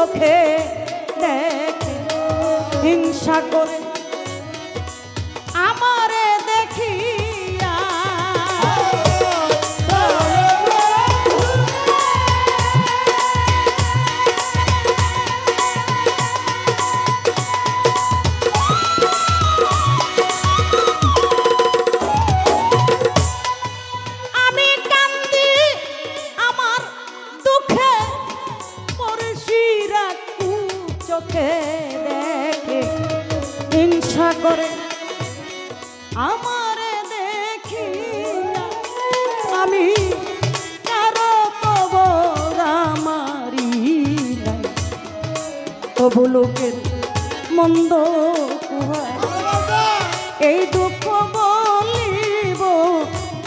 চোখে দেখে হিংসা করে চোখে দেখে হিংসা করে আমারে দেখি আমি কারও নাই। তবু লোকের মন্দ এই দুঃখ বলিব,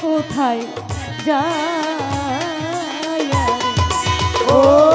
কোথায় যায়? ও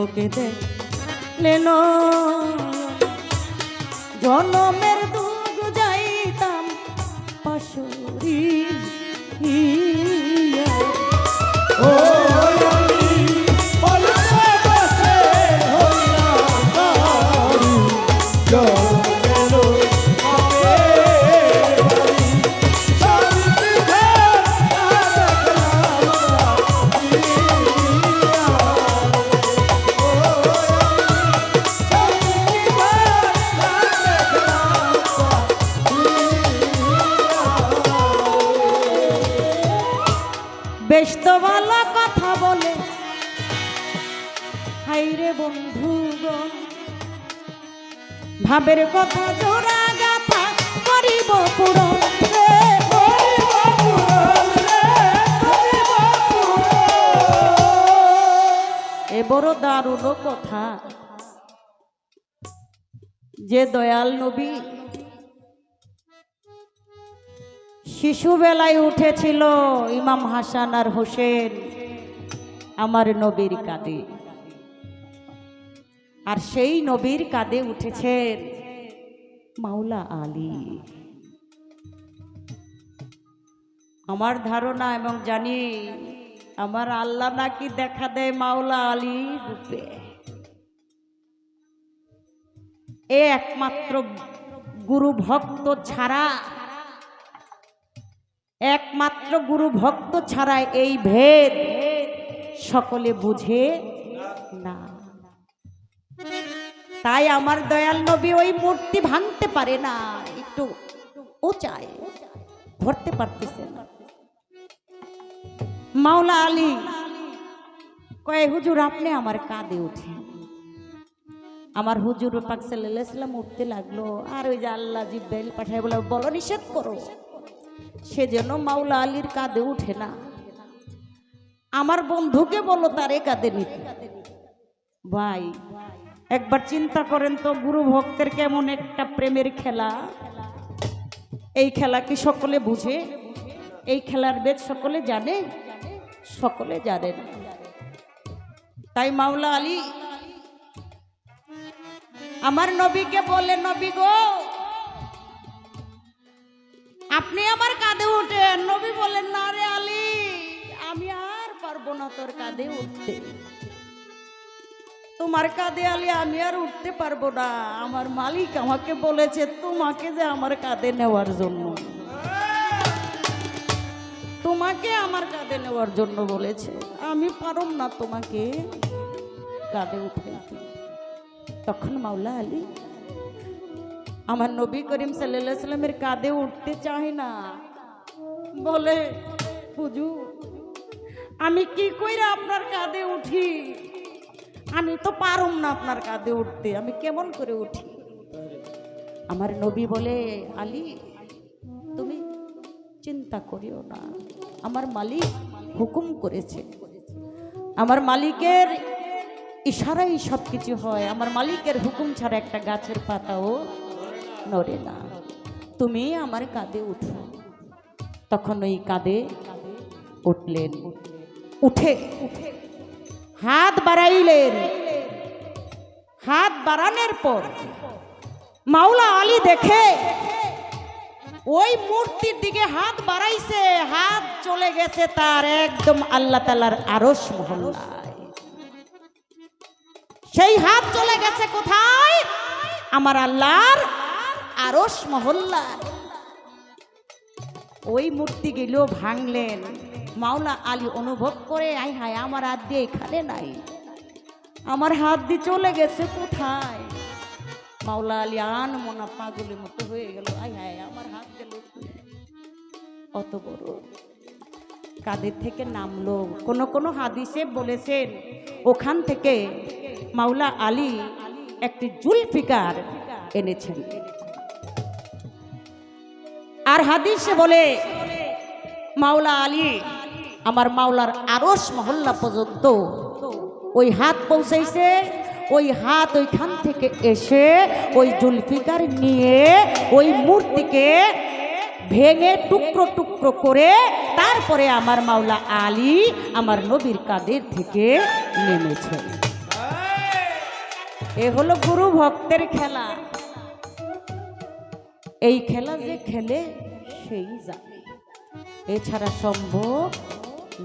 পলকে দে লেন জনমের ভাবের কথা জোড়া গাথা করিব পূরণ। এ বড় দারুণ কথা যে দয়াল নবী শিশুবেলায় উঠেছিল ইমাম হাসান আর হোসেন, আমার নবীর কাঁধে আর সেই নবীর কাঁধে উঠেছেন মাওলা আলী। আমার ধারণা এবং জানি আমার আল্লাহ নাকি দেখা দেয় মাওলা আলী রূপে। এ একমাত্র গুরু ভক্ত ছাড়া, একমাত্র গুরু ভক্ত ছাড়া এই ভেদ সকলে বুঝে না। তাই আমার দয়াল নবী ওই মূর্তি ভাঙতে পারে না। একটু ও চায় ধরতে পারতেছে না। মাওলা আলী, কয়ে, হুজুর, আপনি আমার কাঁধে উঠে আমার হুজুর পাক সাল্লাম উঠতে লাগল। আর ওই যে আল্লাহ জিব্রাইল পাঠায় বলে, বলো, নিষেধ করো। সেজন্য মাওলা আলীর কাঁধে উঠে না। আমার বন্ধুকে বলো, তারে কাঁধে নিতে। ভাই একবার চিন্তা করেন তো, গুরু ভক্তের কেমন একটা প্রেমের খেলা? এই খেলা কি সকলে বুঝে? এই খেলার বেদ সকলে জানে? সকলে জানে না। তাই মাওলা আলী, আমার নবীকে বলে, নবী গো, আপনি আমার কাঁধে উঠেন। নবী বলেন, না রে আলী, আমি আর পারব না তোর কাঁধে উঠতে। তোমার কাঁধে আলী, আমি আর উঠতে পারব না। আমার মালিক আমাকে বলেছে, তোমাকে যে আমার কাঁধে নেওয়ার জন্য। তোমাকে আমার কাঁধে নেওয়ার জন্য বলেছে। আমি পারম না তোমাকে কাঁধে উঠাইতে। তখন মাওলা আলী আমার নবী করিম সাল্লামের কাঁধে উঠতে চাই না। বলে, হুজুর, আমি কি কইরা আপনার কাঁধে উঠি? আমি তো পারুম না আপনার কাঁধে উঠতে, আমি কেমন করে উঠি? আমার নবী বলে, আলী, তুমি চিন্তা করিও না। আমার মালিক হুকুম করেছে। আমার মালিকের ইশারাই সব কিছু হয়। আমার মালিকের হুকুম ছাড়া একটা গাছের পাতাও নড়ে না। তুমি আমার কাঁধে উঠো। তখন ওই কাঁধে উঠলেন। উঠে হাত বাড়াইলেন। হাত বাড়ানোর পর মাওলা আলী দেখে ওই মূর্তির দিকে হাত বাড়াইছে, হাত চলে গেছে তার একদম আল্লাহ তালার আরস সেই হাত চলে গেছে কোথায়? আমার আল্লাহর আরস মহল্লায়। ওই মূর্তি গেল ভাঙলেন। মাওলা আলী অনুভব করে আই হায়, আমার হাত দিয়ে এখানে নাই। আমার হাত দিয়ে চলে গেছে কোথায়? মাওলা আলী আন মোনা পাগলের মতো হয়ে গেল। আই হায়, আমার হাত গেল অত বড়। কাদের থেকে নামলো? কোন কোন হাদিসে বলেছেন, ওখান থেকে মাওলা আলী একটি জুলফিকার এনেছেন। আর হাদিসে বলে, মাওলা আলী আমার মাওলার আরস মহল্লা পর্যন্ত ওই হাত পৌঁছাইছে, ওই হাত ওইখান থেকে এসে ওই জুলফিকার নিয়ে ওই মূর্তিকে ভেঙে টুকরো টুকরো করে তারপরে আমার মাওলা আলী আমার নবীর কাদের থেকে নেমেছে। এ হলো গুরু ভক্তের খেলা। এই খেলা যে খেলে সেই জানে। এছাড়া সম্ভব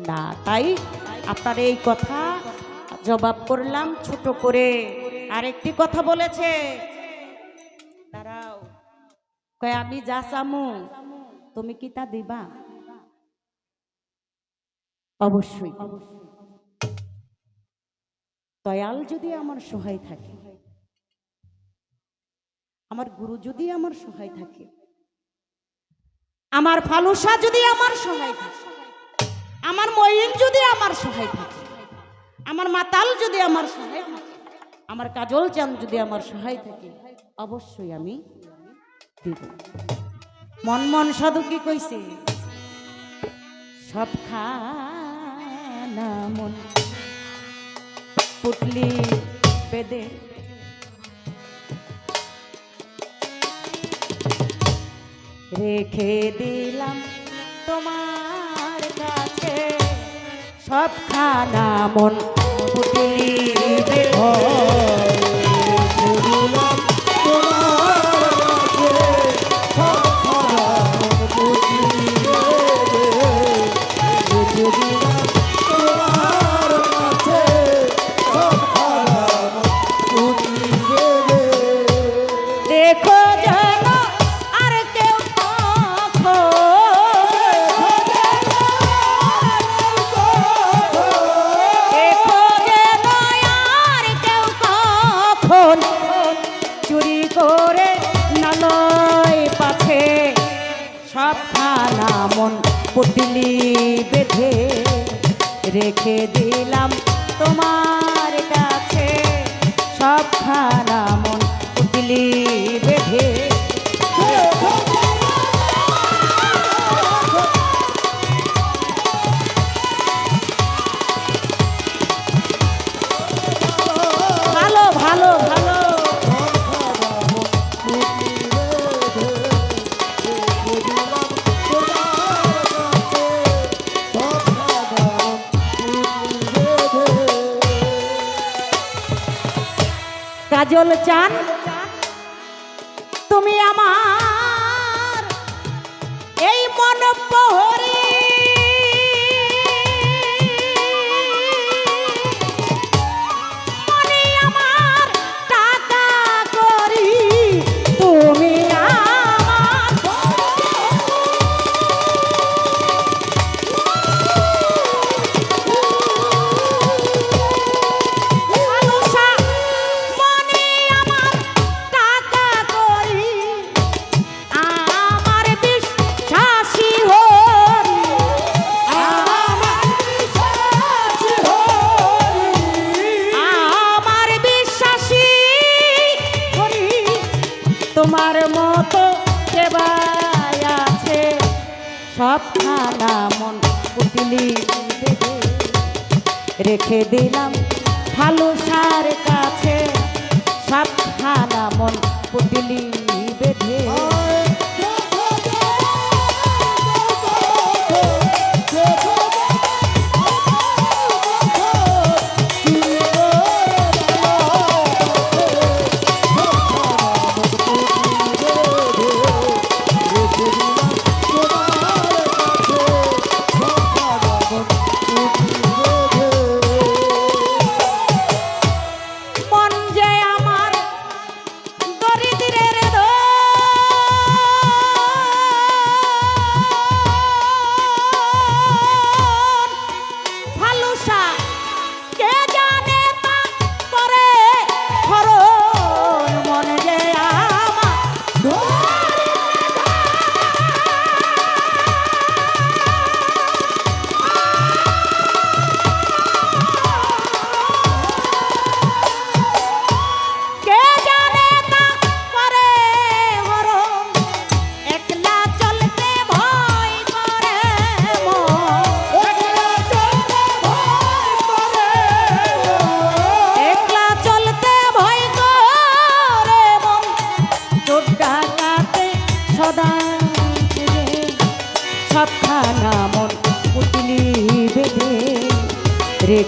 না। তাই আপনার এই কথা জবাব করলাম। ছোট করে আরেকটি কথা বলেছে। দাঁড়াও। আমি যা চামু, তুমি কি তা দিবা? অবশ্যই। দয়াল যদি আমার সহায় থাকে, আমার গুরু যদি আমার সহায় থাকে, আমার ফালুসা যদি আমার সহায় থাকে আমার মইন যদি আমার সহায় থাকে, আমার মাতাল যদি আমার সহায় থাকে, আমার কাজল চান যদি আমার সহায় থাকে, অবশ্যই আমি দিব। মন মন সাধু কি কইছে? সব খানা মন পুটলি বেদে। রেখে দিলাম তোমার সব খানা মন পুটলি রেখে দিলাম তোমার কাজল চান? তুমি আমার এই মনপ্রহ সবখানা মন পুতলি রেখে দিলাম ভালো সার কাছে। সবখানা মন পুতলি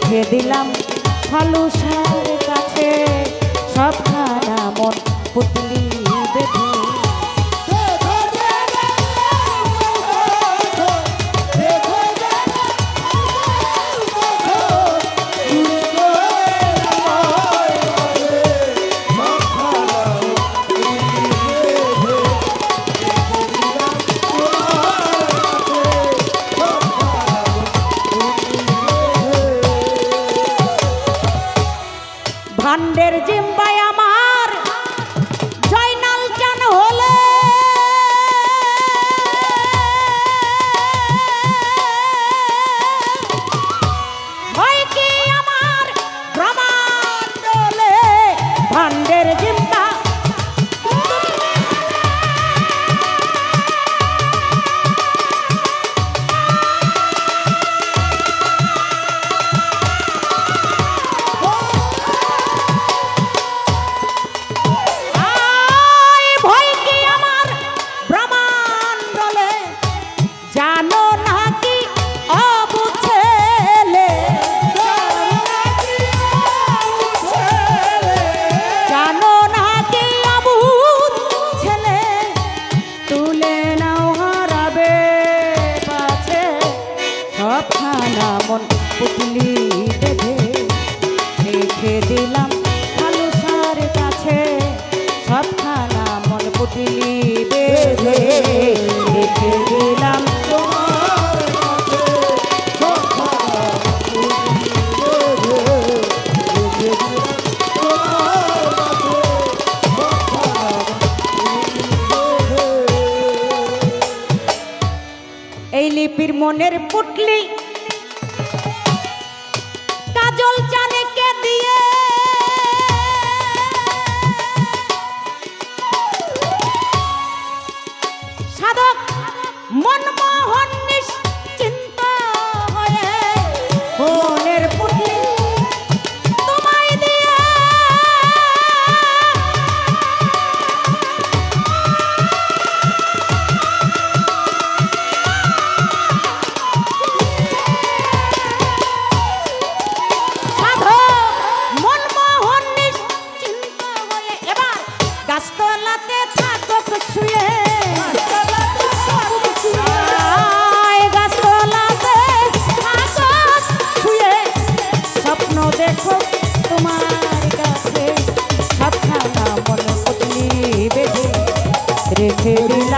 রেখে ভালো সা পীর মনের পুটলি রেখে